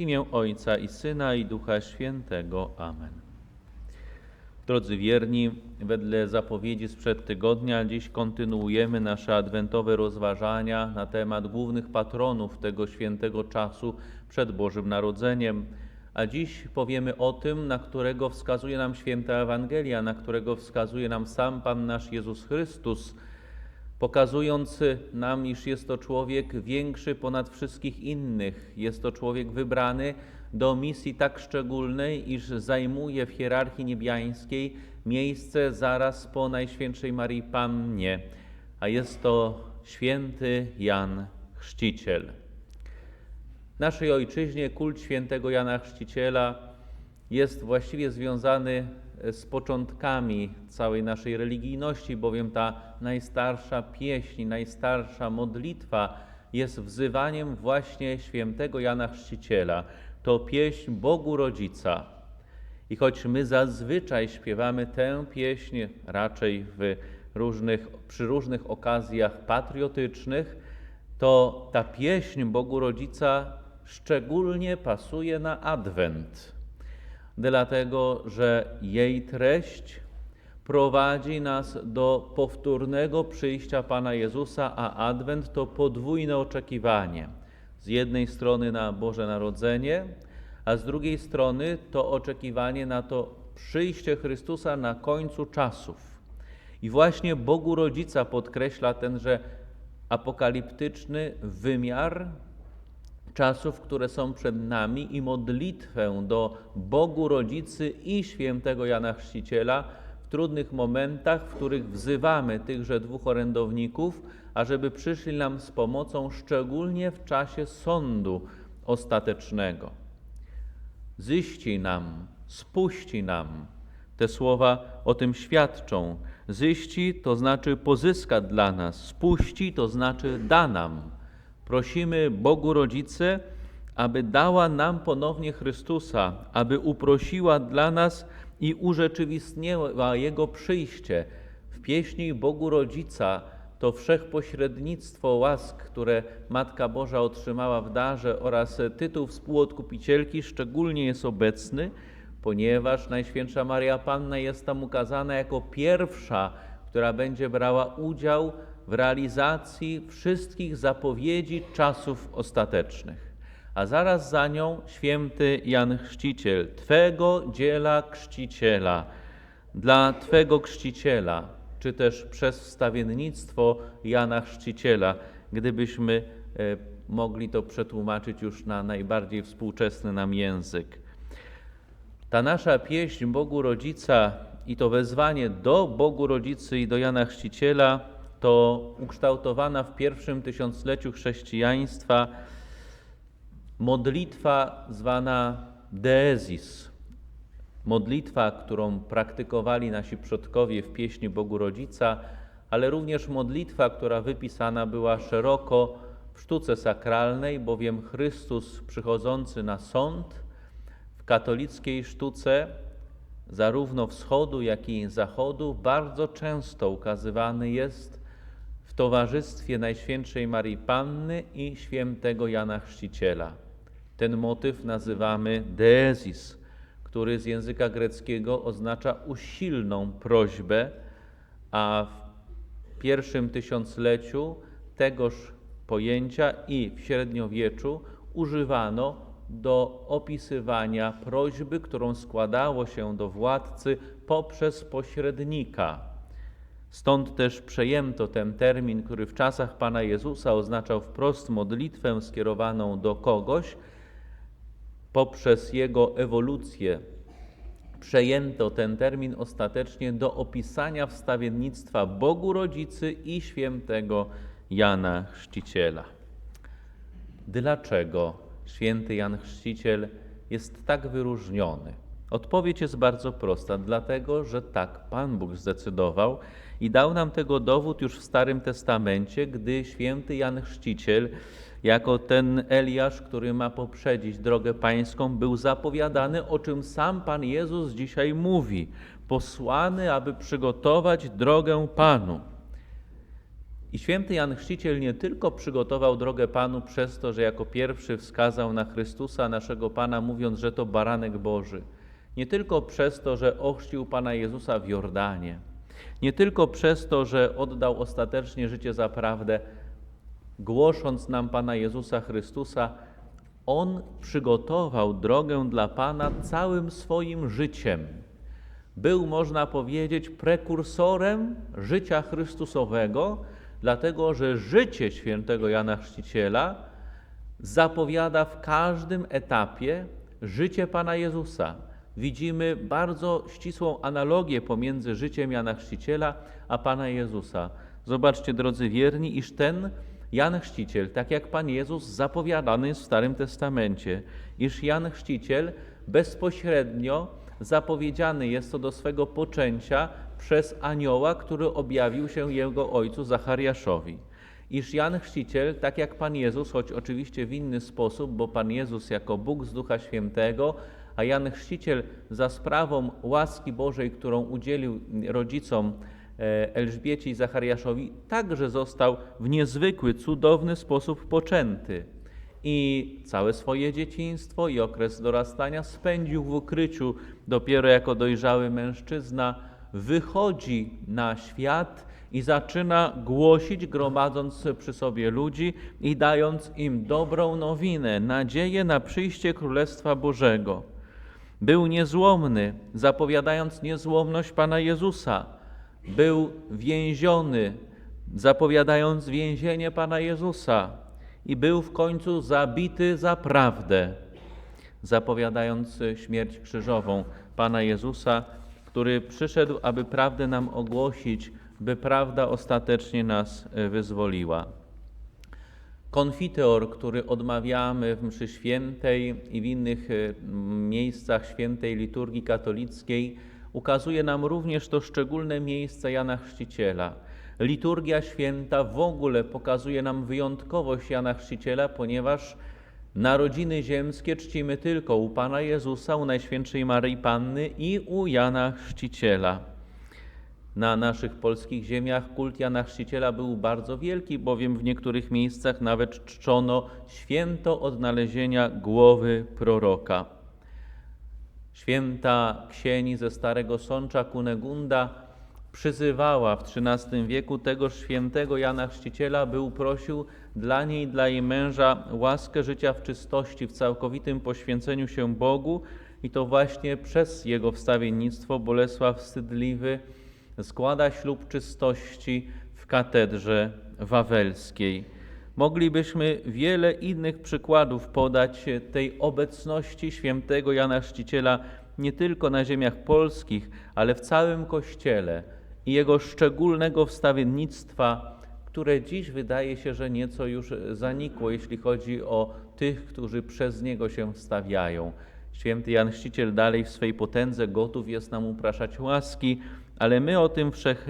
W imię Ojca i Syna i Ducha Świętego. Amen. Drodzy wierni, wedle zapowiedzi sprzed tygodnia, dziś kontynuujemy nasze adwentowe rozważania na temat głównych patronów tego świętego czasu przed Bożym Narodzeniem. A dziś powiemy o tym, na którego wskazuje nam święta Ewangelia, na którego wskazuje nam sam Pan nasz Jezus Chrystus, pokazując nam, iż jest to człowiek większy ponad wszystkich innych. Jest to człowiek wybrany do misji tak szczególnej, iż zajmuje w hierarchii niebiańskiej miejsce zaraz po Najświętszej Marii Pannie, a jest to święty Jan Chrzciciel. W naszej ojczyźnie kult świętego Jana Chrzciciela jest właściwie związany z początkami całej naszej religijności, bowiem ta najstarsza pieśń, najstarsza modlitwa jest wzywaniem właśnie świętego Jana Chrzciciela. To pieśń Bogu Rodzica. I choć my zazwyczaj śpiewamy tę pieśń raczej w różnych, przy różnych okazjach patriotycznych, to ta pieśń Bogu Rodzica szczególnie pasuje na Adwent, dlatego że jej treść prowadzi nas do powtórnego przyjścia Pana Jezusa, a Adwent to podwójne oczekiwanie. Z jednej strony na Boże Narodzenie, a z drugiej strony to oczekiwanie na to przyjście Chrystusa na końcu czasów. I właśnie Bogu Rodzica podkreśla tenże apokaliptyczny wymiar czasów, które są przed nami i modlitwę do Bogu Rodzicy i świętego Jana Chrzciciela w trudnych momentach, w których wzywamy tychże dwóch orędowników, ażeby przyszli nam z pomocą, szczególnie w czasie sądu ostatecznego. Zyści nam, spuści nam. Te słowa o tym świadczą. Zyści to znaczy pozyska dla nas, spuści to znaczy da nam. Prosimy Bogu Rodzice, aby dała nam ponownie Chrystusa, aby uprosiła dla nas i urzeczywistniła Jego przyjście. W pieśni Bogu Rodzica to wszechpośrednictwo łask, które Matka Boża otrzymała w darze oraz tytuł współodkupicielki szczególnie jest obecny, ponieważ Najświętsza Maria Panna jest tam ukazana jako pierwsza, która będzie brała udział w realizacji wszystkich zapowiedzi czasów ostatecznych. A zaraz za nią święty Jan Chrzciciel, Twego dziela Chrzciciela, dla Twego Chrzciciela, czy też przez wstawiennictwo Jana Chrzciciela, gdybyśmy e, mogli to przetłumaczyć już na najbardziej współczesny nam język. Ta nasza pieśń Bogu Rodzica i to wezwanie do Bogu Rodzicy i do Jana Chrzciciela to ukształtowana w pierwszym tysiącleciu chrześcijaństwa modlitwa zwana Deezis. Modlitwa, którą praktykowali nasi przodkowie w pieśni Bogu Rodzica, ale również modlitwa, która wypisana była szeroko w sztuce sakralnej, bowiem Chrystus przychodzący na sąd w katolickiej sztuce zarówno wschodu, jak i zachodu bardzo często ukazywany jest towarzystwie Najświętszej Marii Panny i świętego Jana Chrzciciela. Ten motyw nazywamy deezis, który z języka greckiego oznacza usilną prośbę, a w pierwszym tysiącleciu tegoż pojęcia i w średniowieczu używano do opisywania prośby, którą składało się do władcy poprzez pośrednika. Stąd też przejęto ten termin, który w czasach Pana Jezusa oznaczał wprost modlitwę skierowaną do kogoś, poprzez jego ewolucję przejęto ten termin ostatecznie do opisania wstawiennictwa Bogu Rodzicy i świętego Jana Chrzciciela. Dlaczego święty Jan Chrzciciel jest tak wyróżniony? Odpowiedź jest bardzo prosta, dlatego że tak Pan Bóg zdecydował i dał nam tego dowód już w Starym Testamencie, gdy święty Jan Chrzciciel jako ten Eliasz, który ma poprzedzić drogę pańską, był zapowiadany, o czym sam Pan Jezus dzisiaj mówi, posłany, aby przygotować drogę Panu. I święty Jan Chrzciciel nie tylko przygotował drogę Panu przez to, że jako pierwszy wskazał na Chrystusa, naszego Pana, mówiąc, że to baranek Boży. Nie tylko przez to, że ochrzcił Pana Jezusa w Jordanie. Nie tylko przez to, że oddał ostatecznie życie za prawdę, głosząc nam Pana Jezusa Chrystusa, On przygotował drogę dla Pana całym swoim życiem. Był, można powiedzieć, prekursorem życia Chrystusowego, dlatego że życie świętego Jana Chrzciciela zapowiada w każdym etapie życie Pana Jezusa. Widzimy bardzo ścisłą analogię pomiędzy życiem Jana Chrzciciela a Pana Jezusa. Zobaczcie, drodzy wierni, iż ten Jan Chrzciciel, tak jak Pan Jezus zapowiadany jest w Starym Testamencie, iż Jan Chrzciciel bezpośrednio zapowiedziany jest co do swego poczęcia przez anioła, który objawił się jego ojcu Zachariaszowi. Iż Jan Chrzciciel, tak jak Pan Jezus, choć oczywiście w inny sposób, bo Pan Jezus jako Bóg z Ducha Świętego, a Jan Chrzciciel za sprawą łaski Bożej, którą udzielił rodzicom e, Elżbiecie i Zachariaszowi, także został w niezwykły, cudowny sposób poczęty. I całe swoje dzieciństwo i okres dorastania spędził w ukryciu. Dopiero jako dojrzały mężczyzna wychodzi na świat i zaczyna głosić, gromadząc przy sobie ludzi i dając im dobrą nowinę, nadzieję na przyjście Królestwa Bożego. Był niezłomny, zapowiadając niezłomność Pana Jezusa. Był więziony, zapowiadając więzienie Pana Jezusa. I był w końcu zabity za prawdę, zapowiadając śmierć krzyżową Pana Jezusa, który przyszedł, aby prawdę nam ogłosić, by prawda ostatecznie nas wyzwoliła. Konfiteor, który odmawiamy w mszy świętej i w innych e, miejscach świętej liturgii katolickiej, ukazuje nam również to szczególne miejsce Jana Chrzciciela. Liturgia święta w ogóle pokazuje nam wyjątkowość Jana Chrzciciela, ponieważ narodziny ziemskie czcimy tylko u Pana Jezusa, u Najświętszej Maryi Panny i u Jana Chrzciciela. Na naszych polskich ziemiach kult Jana Chrzciciela był bardzo wielki, bowiem w niektórych miejscach nawet czczono święto odnalezienia głowy proroka. Święta ksieni ze Starego Sącza Kunegunda przyzywała w XIII wieku tegoż świętego Jana Chrzciciela, by uprosił dla niej dla jej męża łaskę życia w czystości, w całkowitym poświęceniu się Bogu i to właśnie przez jego wstawiennictwo Bolesław Wstydliwy składa ślub czystości w katedrze wawelskiej. Moglibyśmy wiele innych przykładów podać tej obecności świętego Jana Chrzciciela nie tylko na ziemiach polskich, ale w całym Kościele i jego szczególnego wstawiennictwa, które dziś wydaje się, że nieco już zanikło, jeśli chodzi o tych, którzy przez niego się wstawiają. Święty Jan Chrzciciel dalej w swej potędze gotów jest nam upraszać łaski, ale my o tym wszech,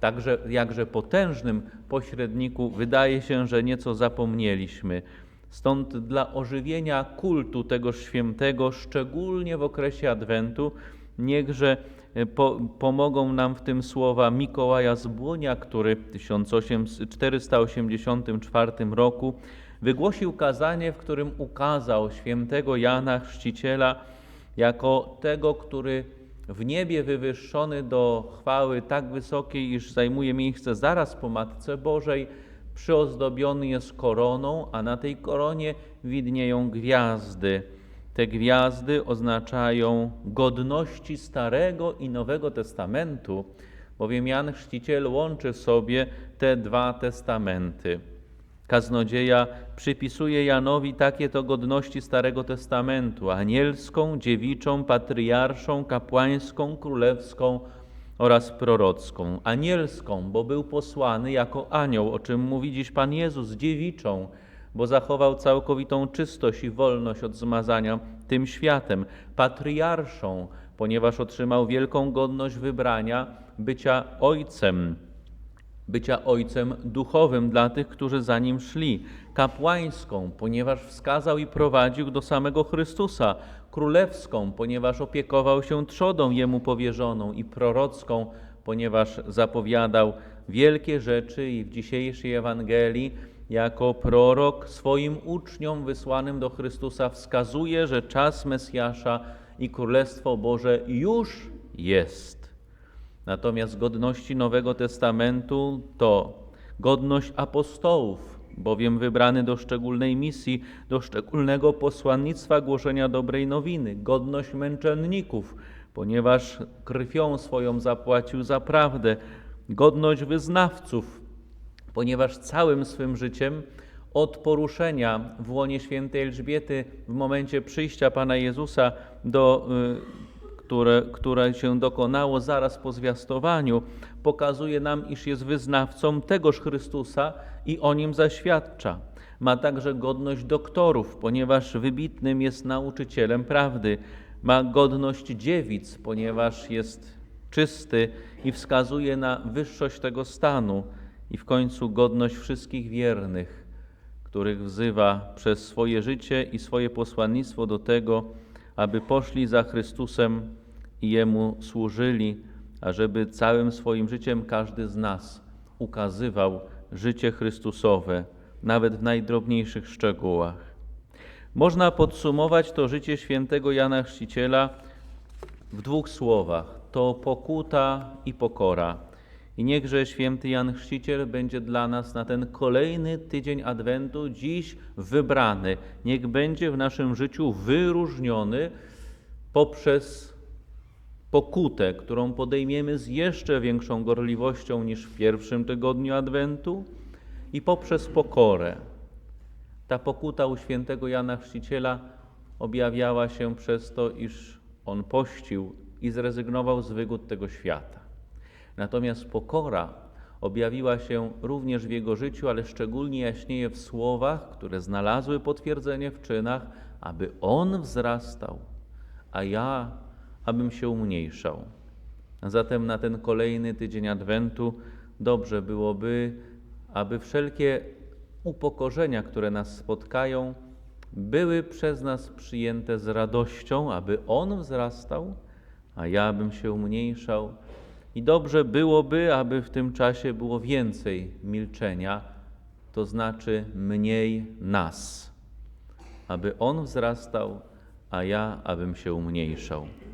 także jakże potężnym pośredniku wydaje się, że nieco zapomnieliśmy. Stąd dla ożywienia kultu tego świętego, szczególnie w okresie Adwentu, niechże po, pomogą nam w tym słowa Mikołaja z Błonia, który w 1484 roku wygłosił kazanie, w którym ukazał świętego Jana Chrzciciela jako tego, który w niebie wywyższony do chwały tak wysokiej, iż zajmuje miejsce zaraz po Matce Bożej, przyozdobiony jest koroną, a na tej koronie widnieją gwiazdy. Te gwiazdy oznaczają godności Starego i Nowego Testamentu, bowiem Jan Chrzciciel łączy sobie te dwa testamenty. Kaznodzieja przypisuje Janowi takie to godności Starego Testamentu: anielską, dziewiczą, patriarszą, kapłańską, królewską oraz prorocką. Anielską, bo był posłany jako anioł, o czym mówi dziś Pan Jezus, dziewiczą, bo zachował całkowitą czystość i wolność od zmazania tym światem. Patriarszą, ponieważ otrzymał wielką godność wybrania bycia ojcem bycia ojcem duchowym dla tych, którzy za nim szli, kapłańską, ponieważ wskazał i prowadził do samego Chrystusa, królewską, ponieważ opiekował się trzodą jemu powierzoną, i prorocką, ponieważ zapowiadał wielkie rzeczy i w dzisiejszej Ewangelii jako prorok swoim uczniom wysłanym do Chrystusa wskazuje, że czas Mesjasza i Królestwo Boże już jest. Natomiast godności Nowego Testamentu to godność apostołów, bowiem wybrany do szczególnej misji, do szczególnego posłannictwa głoszenia dobrej nowiny, godność męczenników, ponieważ krwią swoją zapłacił za prawdę, godność wyznawców, ponieważ całym swym życiem od poruszenia w łonie świętej Elżbiety w momencie przyjścia Pana Jezusa, do, y, które, które się dokonało zaraz po zwiastowaniu, pokazuje nam, iż jest wyznawcą tegoż Chrystusa i o nim zaświadcza. Ma także godność doktorów, ponieważ wybitnym jest nauczycielem prawdy. Ma godność dziewic, ponieważ jest czysty i wskazuje na wyższość tego stanu. I w końcu godność wszystkich wiernych, których wzywa przez swoje życie i swoje posłannictwo do tego, aby poszli za Chrystusem i Jemu służyli, ażeby całym swoim życiem każdy z nas ukazywał życie Chrystusowe, nawet w najdrobniejszych szczegółach. Można podsumować to życie świętego Jana Chrzciciela w dwóch słowach: to pokuta i pokora. I niechże święty Jan Chrzciciel będzie dla nas na ten kolejny tydzień Adwentu dziś wybrany. Niech będzie w naszym życiu wyróżniony poprzez pokutę, którą podejmiemy z jeszcze większą gorliwością niż w pierwszym tygodniu Adwentu i poprzez pokorę. Ta pokuta u świętego Jana Chrzciciela objawiała się przez to, iż on pościł i zrezygnował z wygód tego świata. Natomiast pokora objawiła się również w jego życiu, ale szczególnie jaśnieje w słowach, które znalazły potwierdzenie w czynach, aby on wzrastał, a ja, abym się umniejszał. Zatem na ten kolejny tydzień Adwentu dobrze byłoby, aby wszelkie upokorzenia, które nas spotkają, były przez nas przyjęte z radością, aby On wzrastał, a ja bym się umniejszał. I dobrze byłoby, aby w tym czasie było więcej milczenia, to znaczy mniej nas, aby On wzrastał, a ja abym się umniejszał.